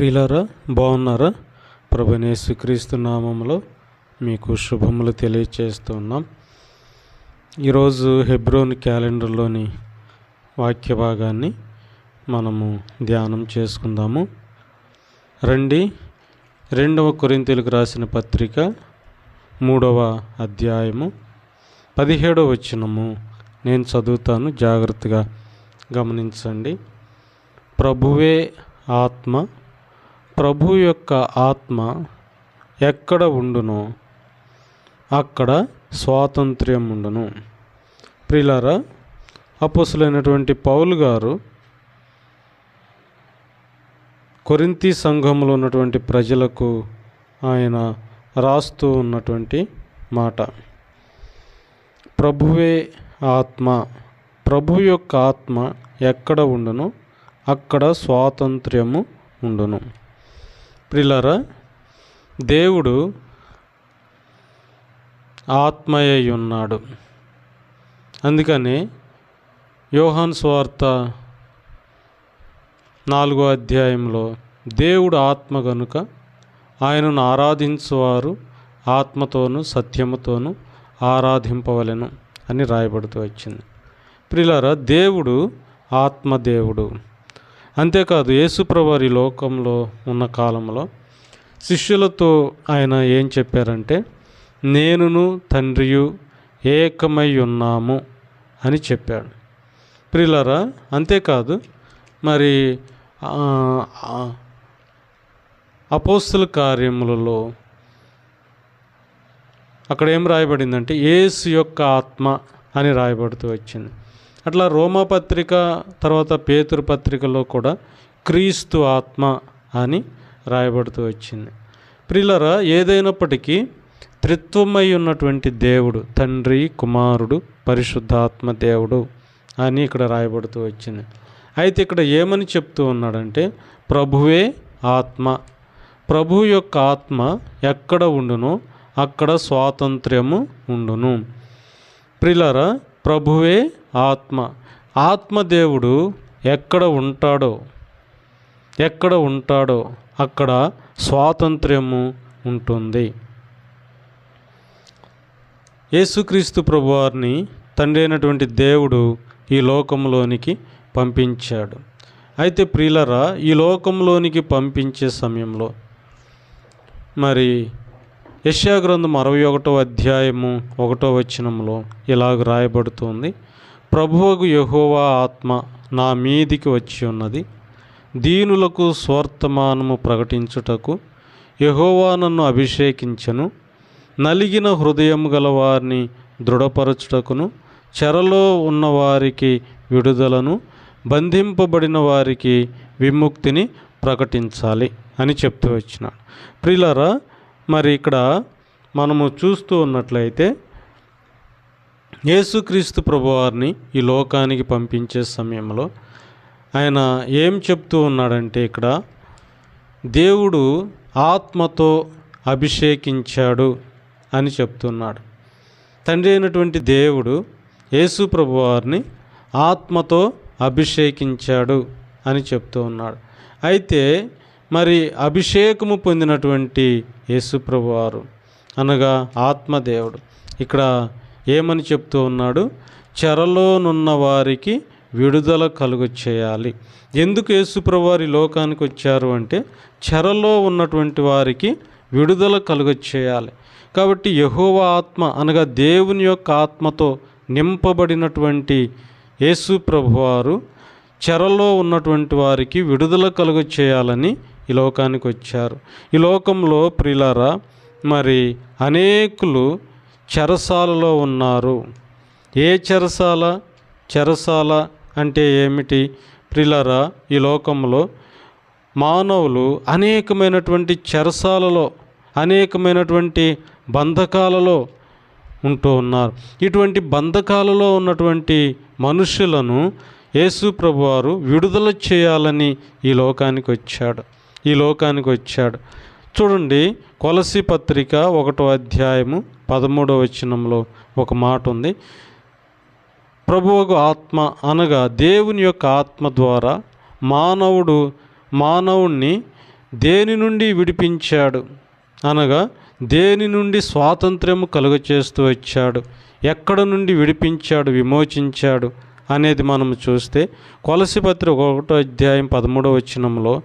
ప్రియులారా బాగున్నారా? ప్రభునేసు క్రీస్తు నామంలో మీకు శుభములు తెలియచేస్తున్నాం. ఈరోజు హెబ్రోన్ క్యాలెండర్లోని వాక్య భాగాన్ని మనము ధ్యానం చేసుకుందాము. రండి రెండవ కొరింతలకు రాసిన పత్రిక మూడవ అధ్యాయము పదిహేడవ వచనము. నేను చదువుతాను జాగ్రత్తగా గమనించండి. ప్రభువే ఆత్మ ప్రభు యొక్క ఆత్మ ఎక్కడ ఉండునో అక్కడ స్వాతంత్ర్యం ఉండును. ప్రిలారా అపోసులైనటువంటి పౌలు గారు కొరింతి సంఘంలో ఉన్నటువంటి ప్రజలకు ఆయన రాస్తూ ఉన్నటువంటి మాట. ప్రభువే ఆత్మ ప్రభు యొక్క ఆత్మ ఎక్కడ ఉండును అక్కడ స్వాతంత్ర్యము ఉండును. ప్రిలరా దేవుడు ఆత్మయ్య ఉన్నాడు అందుకని యోహాన్ స్వార్త నాలుగో అధ్యాయంలో దేవుడు ఆత్మ గనుక ఆయనను ఆరాధించువారు ఆత్మతోనూ సత్యముతోనూ ఆరాధింపవలెను అని రాయబడుతూ వచ్చింది. ప్రిలారా దేవుడు ఆత్మదేవుడు. అంతేకాదు యేసుప్రవారి లోకంలో ఉన్న కాలంలో శిష్యులతో ఆయన ఏం చెప్పారంటే నేనును తండ్రియు ఏకమై ఉన్నాము అని చెప్పాడు. ప్రిలరా అంతేకాదు మరి అపోస్తుల కార్యములలో అక్కడ ఏం రాయబడిందంటే ఏసు యొక్క ఆత్మ అని రాయబడుతూ వచ్చింది. అట్లా రోమపత్రిక తర్వాత పేతురు పత్రికలో కూడా క్రీస్తు ఆత్మ అని రాయబడుతూ వచ్చింది. ప్రిలరా ఏదైనప్పటికీ త్రిత్వమై ఉన్నటువంటి దేవుడు తండ్రి కుమారుడు పరిశుద్ధాత్మ దేవుడు అని ఇక్కడ రాయబడుతూ వచ్చింది. అయితే ఇక్కడ ఏమని చెప్తూ ఉన్నాడంటే ప్రభువే ఆత్మ. ప్రభు యొక్క ఆత్మ ఎక్కడ ఉండునో అక్కడ స్వాతంత్ర్యము ఉండును. ప్రిలరా ప్రభువే ఆత్మ. ఆత్మదేవుడు ఎక్కడ ఉంటాడో ఎక్కడ ఉంటాడో అక్కడ స్వాతంత్ర్యము ఉంటుంది. యేసుక్రీస్తు ప్రభువారిని తండ్రి అయినటువంటి దేవుడు ఈ లోకంలోనికి పంపించాడు. అయితే ప్రియులరా ఈ లోకంలోనికి పంపించే సమయంలో మరి యశాగ్రంథం అరవై ఒకటో అధ్యాయము ఒకటో వచనంలో ఇలాగ రాయబడుతుంది. ప్రభువుకు యహోవా ఆత్మ నా మీదికి వచ్చి ఉన్నది. దీనులకు స్వార్థమానము ప్రకటించుటకు యహోవా నన్ను అభిషేకించను. నలిగిన హృదయం గల వారిని దృఢపరచుటకును చెరలో ఉన్నవారికి విడుదలను బంధింపబడిన వారికి విముక్తిని ప్రకటించాలి అని చెప్తూ వచ్చినాడు. ప్రిలరా మరి ఇక్కడ మనము చూస్తూ ఉన్నట్లయితే యేసుక్రీస్తు ప్రభువారిని ఈ లోకానికి పంపించే సమయంలో ఆయన ఏం చెప్తూ ఉన్నాడంటే ఇక్కడ దేవుడు ఆత్మతో అభిషేకించాడు అని చెప్తున్నాడు. తండ్రి అయినటువంటి దేవుడు యేసు ప్రభువారిని ఆత్మతో అభిషేకించాడు అని చెప్తూ ఉన్నాడు. అయితే మరి అభిషేకము పొందినటువంటి యేసుప్రభువారు అనగా ఆత్మదేవుడు. ఇక్కడ ఏమని చెప్తూ ఉన్నాడు? చెరలోనున్న వారికి విడుదల కలుగు చేయాలి. ఎందుకు యేసుప్రవారి లోకానికి వచ్చారు అంటే చెరలో ఉన్నటువంటి వారికి విడుదల కలుగు చేయాలి. కాబట్టి యహోవ ఆత్మ అనగా దేవుని యొక్క ఆత్మతో నింపబడినటువంటి యేసు ప్రభువారు చెరలో ఉన్నటువంటి వారికి విడుదల కలుగు చేయాలని ఈ లోకానికి వచ్చారు. ఈ లోకంలో ప్రిలారా మరి అనేకులు చెరసాలలో ఉన్నారు. ఏ చెరసాల? చెరసాల అంటే ఏమిటి? ప్రిలరా ఈ లోకంలో మానవులు అనేకమైనటువంటి చెరసాలలో అనేకమైనటువంటి బంధకాలలో ఉంటూ ఉన్నారు. ఇటువంటి బంధకాలలో ఉన్నటువంటి మనుషులను యేసు ప్రభువారు విడుదల చేయాలని ఈ లోకానికి వచ్చాడు. ఈ లోకానికి వచ్చాడు. చూడండి కొలసి పత్రిక ఒకటో అధ్యాయము పదమూడవ వచనంలో ఒక మాట ఉంది. ప్రభువుకు ఆత్మ అనగా దేవుని యొక్క ఆత్మ ద్వారా మానవుడు మానవుణ్ణి దేని నుండి విడిపించాడు? అనగా దేని నుండి స్వాతంత్ర్యము కలుగచేస్తూ వచ్చాడు? ఎక్కడ నుండి విడిపించాడు? విమోచించాడు? అనేది మనం చూస్తే కొలసిపత్రి ఒకటో అధ్యాయం పదమూడవ వచనంలో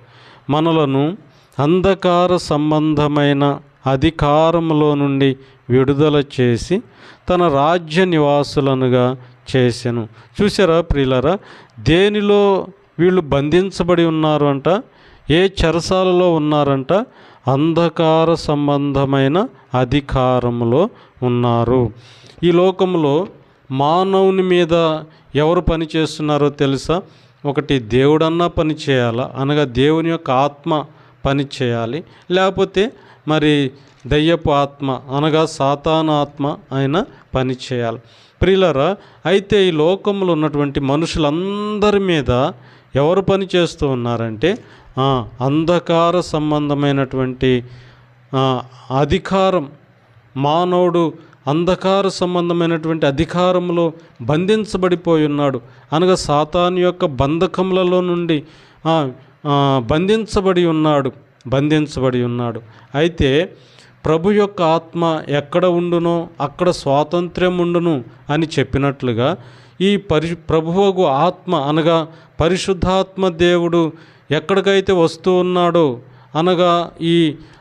మనలను అంధకార సంబంధమైన అధికారములో నుండి విడుదల చేసి తన రాజ్య నివాసులనుగా చేశాను చూసారా ప్రియులరా? దేనిలో వీళ్ళు బంధించబడి ఉన్నారు అంట? ఏ చెరసాలలో ఉన్నారంట? అంధకార సంబంధమైన అధికారంలో ఉన్నారు. ఈ లోకంలో మానవుని మీద ఎవరు పని చేస్తున్నారో తెలుసా? ఒకటి దేవుడన్నా పని చేయాలా? అనగా దేవుని యొక్క ఆత్మ పని చేయాలి. లేకపోతే మరి దయ్యపు ఆత్మ అనగా సాతానాత్మ ఆయన పని చేయాలి. ప్రియులరా అయితే ఈ లోకంలో ఉన్నటువంటి మనుషులందరి మీద ఎవరు పని చేస్తూ ఉన్నారంటే అంధకార సంబంధమైనటువంటి అధికారం మానవుడు అంధకార సంబంధమైనటువంటి అధికారంలో బంధించబడిపోయి ఉన్నాడు. అనగా సాతాను యొక్క బంధకములలో నుండి బంధించబడి ఉన్నాడు బంధించబడి ఉన్నాడు. అయితే ప్రభు యొక్క ఆత్మ ఎక్కడ ఉండునో అక్కడ స్వాతంత్ర్యం ఉండును అని చెప్పినట్లుగా ఈ పరి ప్రభువగు ఆత్మ అనగా పరిశుద్ధాత్మ దేవుడు ఎక్కడికైతే వస్తూ ఉన్నాడో అనగా ఈ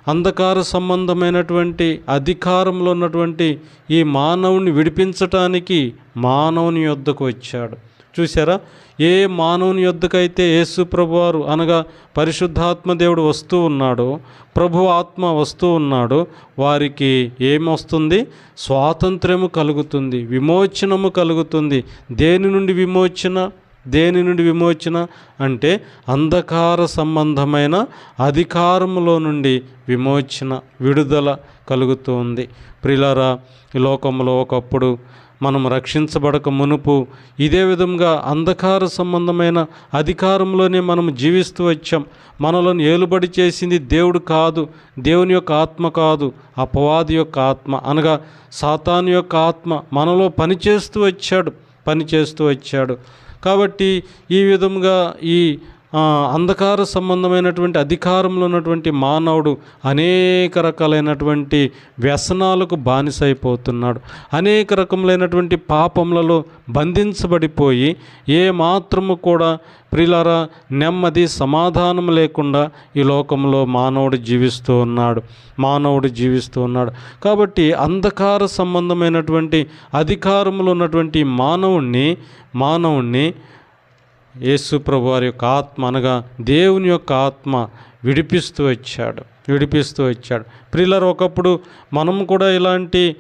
అంధకార సంబంధమైనటువంటి అధికారంలో ఉన్నటువంటి ఈ మానవుని విడిపించటానికి మానవుని యొద్దకు వచ్చాడు. చూసారా ఏ మానవుని యొద్దకైతే యేసు ప్రభువారు అనగా పరిశుద్ధాత్మ దేవుడు వస్తూ ఉన్నాడో ప్రభు ఆత్మ వస్తూ ఉన్నాడో వారికి ఏమొస్తుంది? స్వాతంత్ర్యము కలుగుతుంది విమోచనము కలుగుతుంది. దేని నుండి విమోచన? దేని నుండి విమోచన? అంటే అంధకార సంబంధమైన అధికారములో నుండి విమోచన విడుదల కలుగుతుంది. ప్రిలరా ఈ లోకంలో ఒకప్పుడు మనం రక్షించబడక మునుపు ఇదే విధంగా అంధకార సంబంధమైన అధికారంలోనే మనం జీవిస్తూ వచ్చాం. మనలను ఏలుబడి చేసింది దేవుడు కాదు దేవుని యొక్క ఆత్మ కాదు అపవాది యొక్క ఆత్మ. అనగా సాతాను యొక్క ఆత్మ మనలో పనిచేస్తూ వచ్చాడు పనిచేస్తూ వచ్చాడు. కాబట్టి ఈ విధంగా ఈ అంధకార సంబంధమైనటువంటి అధికారంలో ఉన్నటువంటి మానవుడు అనేక రకాలైనటువంటి వ్యసనాలకు బానిసైపోతున్నాడు. అనేక రకములైనటువంటి పాపములలో బంధించబడిపోయి ఏ మాత్రము కూడా ప్రిలరా నెమ్మది సమాధానం లేకుండా ఈ లోకంలో మానవుడు జీవిస్తూ ఉన్నాడు. మానవుడు జీవిస్తూ ఉన్నాడు. కాబట్టి అంధకార సంబంధమైనటువంటి అధికారంలో ఉన్నటువంటి మానవుణ్ణి మానవుణ్ణి యేసు ప్రభు వారి యొక్క ఆత్మ అనగా దేవుని యొక్క ఆత్మ విడిపిస్తూ వచ్చాడు విడిపిస్తూ వచ్చాడు. ప్రిల్లర్ ఒకప్పుడు మనం కూడా ఇలాంటి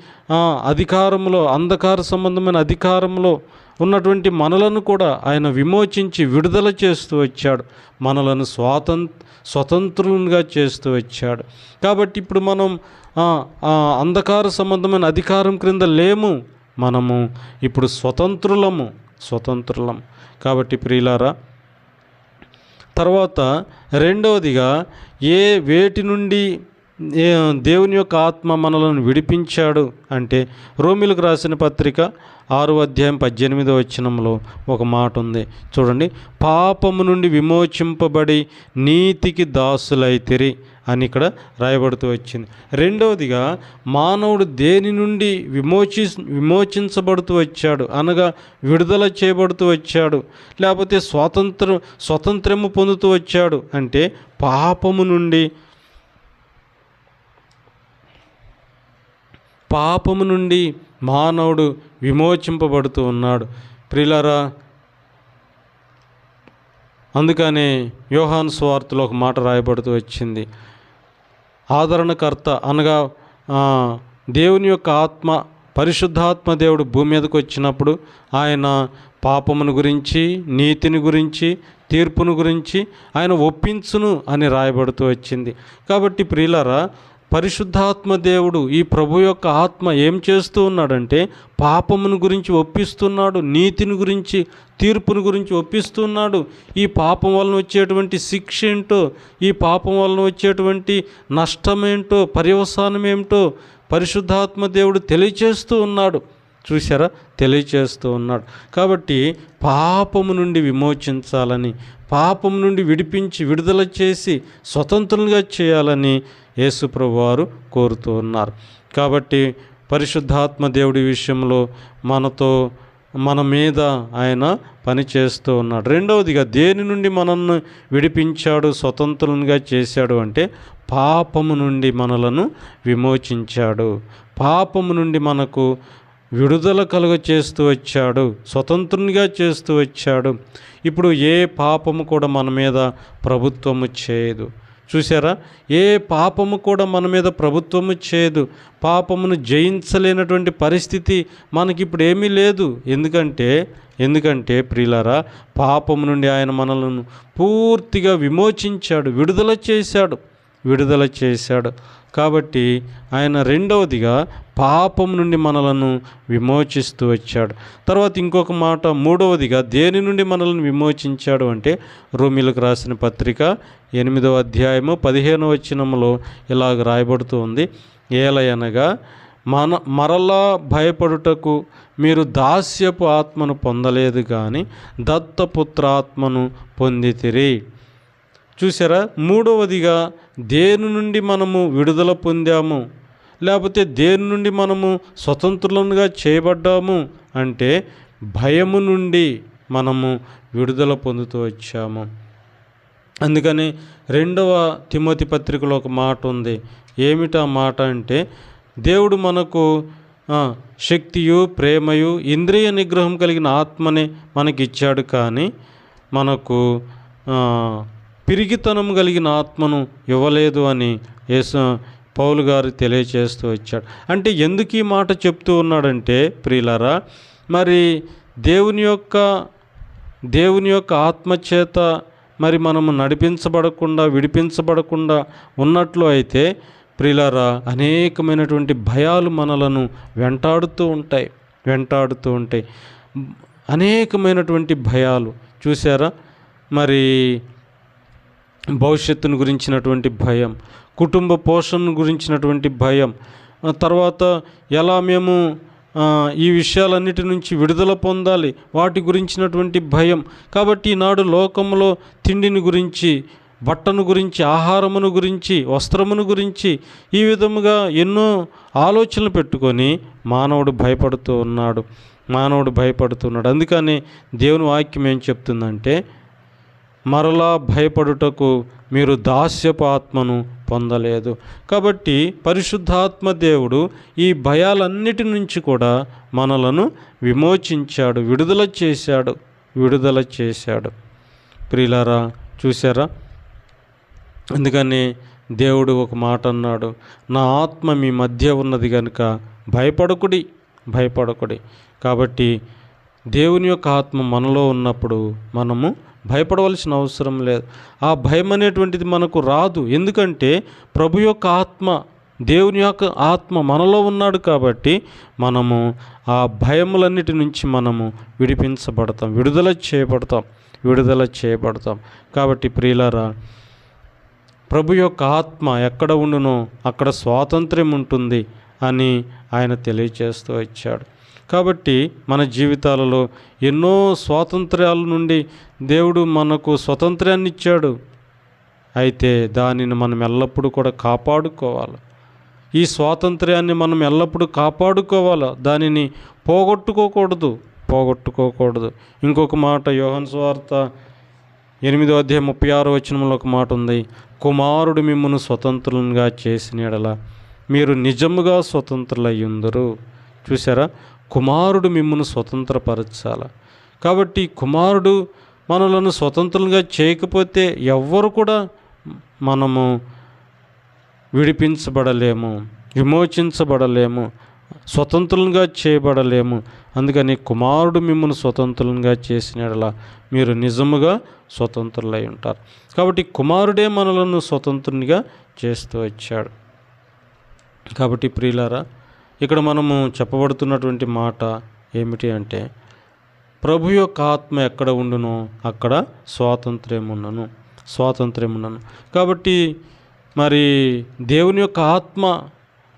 అధికారంలో అంధకార సంబంధమైన అధికారంలో ఉన్నటువంటి మనలను కూడా ఆయన విమోచించి విడుదల చేస్తూ వచ్చాడు. మనలను స్వాతంత్ర స్వతంత్రులుగా చేస్తూ వచ్చాడు. కాబట్టి ఇప్పుడు మనం అంధకార సంబంధమైన అధికారం క్రింద లేము. మనము ఇప్పుడు స్వతంత్రులము స్వతంత్రులం. కాబట్టి ప్రియులారా తర్వాత రెండవదిగా ఏ వేటి నుండి దేవుని యొక్క ఆత్మ మనలను విడిపించాడు అంటే రోమిలకు రాసిన పత్రిక ఆరు అధ్యాయం పద్దెనిమిదో వచనంలో ఒక మాట ఉంది. చూడండి పాపము నుండి విమోచింపబడి నీతికి దాసులైతిరి అని ఇక్కడ రాయబడుతూ వచ్చింది. రెండవదిగా మానవుడు దేని నుండి విమోచి విమోచించబడుతూ వచ్చాడు? అనగా విడుదల చేయబడుతూ వచ్చాడు. లేకపోతే స్వాతంత్ర స్వతంత్రము పొందుతూ వచ్చాడు. అంటే పాపము నుండి పాపము నుండి మానవుడు విమోచింపబడుతూ ఉన్నాడు. ప్రిలరా అందుకనే యోహాన్ స్వార్తలో ఒక మాట రాయబడుతూ వచ్చింది. ఆదరణకర్త అనగా దేవుని యొక్క ఆత్మ పరిశుద్ధాత్మ దేవుడు భూమి మీదకు వచ్చినప్పుడు ఆయన పాపమును గురించి నీతిని గురించి తీర్పును గురించి ఆయన ఒప్పించును అని రాయబడుతూ వచ్చింది. కాబట్టి ప్రియులరా పరిశుద్ధాత్మ దేవుడు ఈ ప్రభు యొక్క ఆత్మ ఏం చేస్తూ ఉన్నాడంటే పాపమును గురించి ఒప్పిస్తున్నాడు నీతిని గురించి తీర్పును గురించి ఒప్పిస్తున్నాడు. ఈ పాపం వలన వచ్చేటువంటి శిక్ష ఏంటో ఈ పాపం వలన వచ్చేటువంటి నష్టమేంటో పర్యవసానం ఏమిటో పరిశుద్ధాత్మ దేవుడు తెలియచేస్తూ ఉన్నాడు. చూసారా తెలియచేస్తూ ఉన్నాడు. కాబట్టి పాపము నుండి విమోచించాలని పాపం నుండి విడిపించి విడుదల చేసి స్వతంత్రంగా చేయాలని యేసుప్రభు వారు కోరుతూ ఉన్నారు. కాబట్టి పరిశుద్ధాత్మ దేవుడి విషయంలో మనతో మన మీద ఆయన పని చేస్తూ ఉన్నాడు. రెండవదిగా దేని నుండి మనల్ని విడిపించాడు స్వతంత్రులుగా చేశాడు అంటే పాపము నుండి మనలను విమోచించాడు. పాపము నుండి మనకు విడుదల కలుగ చేస్తూ వచ్చాడు స్వతంత్రునిగా చేస్తూ వచ్చాడు. ఇప్పుడు ఏ పాపము కూడా మన మీద ప్రభుత్వము చేయదు. చూసారా ఏ పాపము కూడా మన మీద ప్రభుత్వము చేయదు. పాపమును జయించలేనటువంటి పరిస్థితి మనకి ఇప్పుడు ఏమీ లేదు. ఎందుకంటే ఎందుకంటే ప్రియులారా పాపము నుండి ఆయన మనలను పూర్తిగా విమోచించాడు విడుదల చేశాడు విడుదల చేశాడు. కాబట్టి ఆయన రెండవదిగా పాపం నుండి మనలను విమోచిస్తూ వచ్చాడు. తర్వాత ఇంకొక మాట మూడవదిగా దేని నుండి మనల్ని విమోచించాడు అంటే రోమిలకు రాసిన పత్రిక ఎనిమిదవ అధ్యాయము పదిహేనవ వచనములో ఇలాగ రాయబడుతూ ఉంది. ఏలయనగా మన మరలా భయపడుటకు మీరు దాస్యపు ఆత్మను పొందలేదు కానీ దత్తపుత్రాత్మను పొందితిరి. చూసారా మూడవదిగా దేని నుండి మనము విడుదల పొందాము? లేకపోతే దేని నుండి మనము స్వతంత్రులుగా చేయబడ్డాము? అంటే భయము నుండి మనము విడుదల పొందుతూ వచ్చాము. అందుకని రెండవ తిమోతి పత్రికలో ఒక మాట ఉంది. ఏమిటా మాట అంటే దేవుడు మనకు శక్తియు ప్రేమయు ఇంద్రియ నిగ్రహం కలిగిన ఆత్మని మనకి ఇచ్చాడు కానీ మనకు పిరిగితనం కలిగిన ఆత్మను ఇవ్వలేదు అని యేసు పౌలు గారు తెలియచేస్తూ వచ్చాడు. అంటే ఎందుకు ఈ మాట చెప్తూ ఉన్నాడంటే ప్రియులరా మరి దేవుని యొక్క దేవుని యొక్క ఆత్మచేత మరి మనము నడిపించబడకుండా విడిపించబడకుండా ఉన్నట్లు అయితే ప్రిలరా అనేకమైనటువంటి భయాలు మనలను వెంటాడుతూ ఉంటాయి వెంటాడుతూ ఉంటాయి. అనేకమైనటువంటి భయాలు. చూసారా మరి భవిష్యత్తును గురించినటువంటి భయం కుటుంబ పోషణ గురించినటువంటి భయం తర్వాత ఎలా మేము ఈ విషయాలన్నిటి నుంచి విడుదల పొందాలి వాటి గురించినటువంటి భయం. కాబట్టి ఈనాడు లోకంలో తిండిని గురించి బట్టను గురించి ఆహారమును గురించి వస్త్రమును గురించి ఈ విధముగా ఎన్నో ఆలోచనలు పెట్టుకొని మానవుడు భయపడుతూ ఉన్నాడు మానవుడు భయపడుతున్నాడు అందుకని దేవుని వాక్యం ఏం చెప్తుందంటే మరలా భయపడుటకు మీరు దాస్యపు ఆత్మను పొందలేదు. కాబట్టి పరిశుద్ధాత్మ దేవుడు ఈ భయాలన్నిటి నుంచి కూడా మనలను విమోచించాడు విడుదల చేశాడు విడుదల చేశాడు. ప్రియులారా చూసారా అందుకని దేవుడు ఒక మాట అన్నాడు నా ఆత్మ మీ మధ్య ఉన్నది కనుక భయపడకుడి భయపడకుడి. కాబట్టి దేవుని యొక్క ఆత్మ మనలో ఉన్నప్పుడు మనము భయపడవలసిన అవసరం లేదు. ఆ భయం అనేటువంటిది మనకు రాదు. ఎందుకంటే ప్రభు యొక్క ఆత్మ దేవుని యొక్క ఆత్మ మనలో ఉన్నాడు కాబట్టి మనము ఆ భయములన్నిటి నుంచి మనము విడిపించబడతాం. విడుదల చేయబడతాం. విడుదల చేయబడతాం. కాబట్టి ప్రియులారా ప్రభు యొక్క ఆత్మ ఎక్కడ ఉండునో అక్కడ స్వాతంత్ర్యం ఉంటుంది అని ఆయన తెలియచేస్తూ వచ్చాడు. కాబట్టి మన జీవితాలలో ఎన్నో స్వాతంత్ర్యాల నుండి దేవుడు మనకు స్వతంత్రాన్ని ఇచ్చాడు. అయితే దానిని మనం ఎల్లప్పుడూ కూడా కాపాడుకోవాలి. ఈ స్వాతంత్ర్యాన్ని మనం ఎల్లప్పుడూ కాపాడుకోవాలి? దానిని పోగొట్టుకోకూడదు. పోగొట్టుకోకూడదు. ఇంకొక మాట యోహన్ స్వార్త ఎనిమిదో అధ్యాయం ముప్పై ఆరు వచనంలో ఒక మాట ఉంది. కుమారుడు మిమ్మల్ని స్వతంత్రులుగా చేసిన ఎడల మీరు నిజముగా స్వతంత్రులయ్యుందరు. చూసారా కుమారుడు మిమ్మల్ని స్వతంత్రపరచాల. కాబట్టి కుమారుడు మనలను స్వతంత్రంగా చేయకపోతే ఎవ్వరు కూడా మనము విడిపించబడలేము విమోచించబడలేము స్వతంత్రంగా చేయబడలేము. అందుకని కుమారుడు మిమ్మల్ని స్వతంత్రంగా చేసిన మీరు నిజముగా స్వతంత్రులై ఉంటారు. కాబట్టి కుమారుడే మనలను స్వతంత్రునిగా చేస్తూ వచ్చాడు. కాబట్టి ప్రియులారా ఇక్కడ మనము చెప్పబడుతున్నటువంటి మాట ఏమిటి అంటే ప్రభు యొక్క ఆత్మ ఎక్కడ ఉండునో అక్కడ స్వాతంత్ర్యం ఉన్నను స్వాతంత్ర్యం ఉన్నను కాబట్టి మరి దేవుని యొక్క ఆత్మ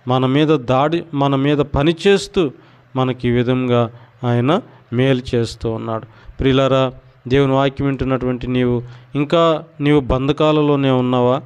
మన మీద దాడి మన మీద పనిచేస్తూ మనకి ఈ విధంగా ఆయన మేలు చేస్తూ ఉన్నాడు. ప్రిలరా దేవుని వాక్యం వింటున్నటువంటి నీవు ఇంకా నీవు బంధకాలలోనే ఉన్నావా?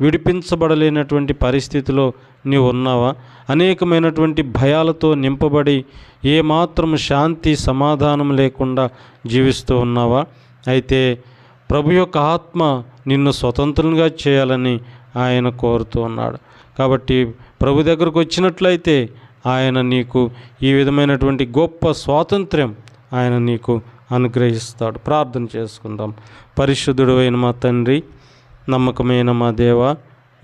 విడిపించబడలేనటువంటి పరిస్థితిలో నీవు ఉన్నావా అనేకమైనటువంటి భయాలతో నింపబడి ఏమాత్రం శాంతి సమాధానం లేకుండా జీవిస్తూ ఉన్నావా? అయితే ప్రభు యొక్క ఆత్మ నిన్ను స్వతంత్రంగా చేయాలని ఆయన కోరుతూ ఉన్నాడు. కాబట్టి ప్రభు దగ్గరకు వచ్చినట్లయితే ఆయన నీకు ఈ విధమైనటువంటి గొప్ప స్వాతంత్ర్యం ఆయన నీకు అనుగ్రహిస్తాడు. ప్రార్థన చేసుకుందాం. పరిశుద్ధుడు అయిన మా తండ్రి నమ్మకమైన మా దేవ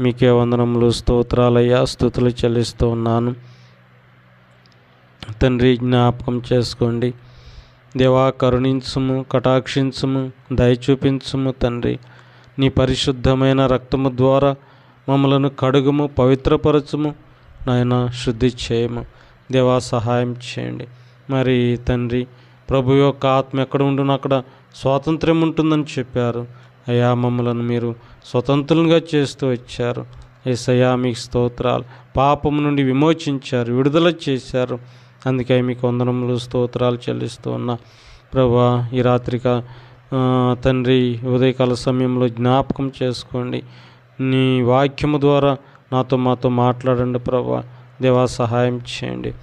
మీకే వందనములు స్తోత్రాలయ్యా. స్థుతులు చెల్లిస్తూ ఉన్నాను. తండ్రి జ్ఞాపకం చేసుకోండి. దేవా కరుణించుము కటాక్షించుము దయ చూపించుము తండ్రి. నీ పరిశుద్ధమైన రక్తము ద్వారా మమ్మలను కడుగుము పవిత్రపరచుము. నాయన శుద్ధి చేయము. దేవా సహాయం చేయండి. మరి తండ్రి ప్రభు యొక్క ఆత్మ ఎక్కడ ఉండునో అక్కడ స్వాతంత్ర్యం ఉంటుందని చెప్పారు. అయ్యా మమ్మలను మీరు స్వతంత్రులుగా చేస్తూ వచ్చారు. ఏసయ్యా మీకు స్తోత్రాలు. పాపం నుండి విమోచించారు విడుదల చేశారు. అందుకే మీకు వందనములు స్తోత్రాలు చెల్లిస్తూ ఉన్నా. ప్రభా ఈ రాత్రిక తండ్రి ఉదయకాల సమయంలో జ్ఞాపకం చేసుకోండి. నీ వాక్యము ద్వారా నాతో మాతో మాట్లాడండి ప్రభా. దేవా సహాయం చేయండి.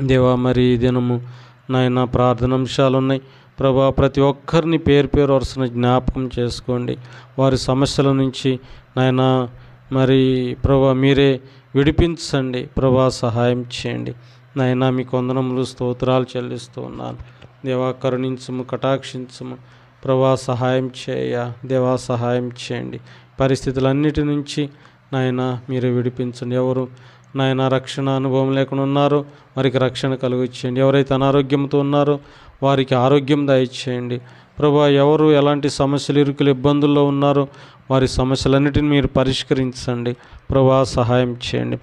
దేవా మరి ఈ దినము నాయన ప్రార్థనాంశాలు ఉన్నాయి. ప్రభా ప్రతి ఒక్కరిని పేరు పేరు వరుసన జ్ఞాపకం చేసుకోండి. వారి సమస్యల నుంచి నాయన మరి ప్రభా మీరే విడిపించండి. ప్రభా సహాయం చేయండి. నాయన మీ కొందనములు స్తోత్రాలు చెల్లిస్తూ ఉన్నాను. దేవా కరుణించము కటాక్షించము. ప్రభా సహాయం చేయ దేవా సహాయం చేయండి. పరిస్థితులన్నిటి నుంచి నాయన మీరు విడిపించండి. ఎవరు నాయన రక్షణ అనుభవం లేకుండా ఉన్నారో వారికి రక్షణ కలిగించండి ఎవరైతే అనారోగ్యంతో ఉన్నారో వారికి ఆరోగ్యం దయచేయండి. ప్రభా ఎవరు ఎలాంటి సమస్యలు ఇరుకులు ఇబ్బందుల్లో ఉన్నారో వారి సమస్యలన్నిటిని మీరు పరిష్కరించండి. ప్రభా సహాయం చేయండి.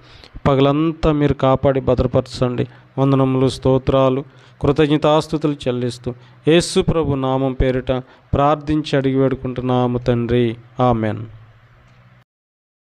పగలంతా మీరు కాపాడి భద్రపరచండి. వందనములు స్తోత్రాలు కృతజ్ఞతాస్థుతులు చెల్లిస్తూ యేసు ప్రభు నామం పేరిట ప్రార్థించి అడిగి వేడుకుంటున్నాము తండ్రి. ఆమెన్.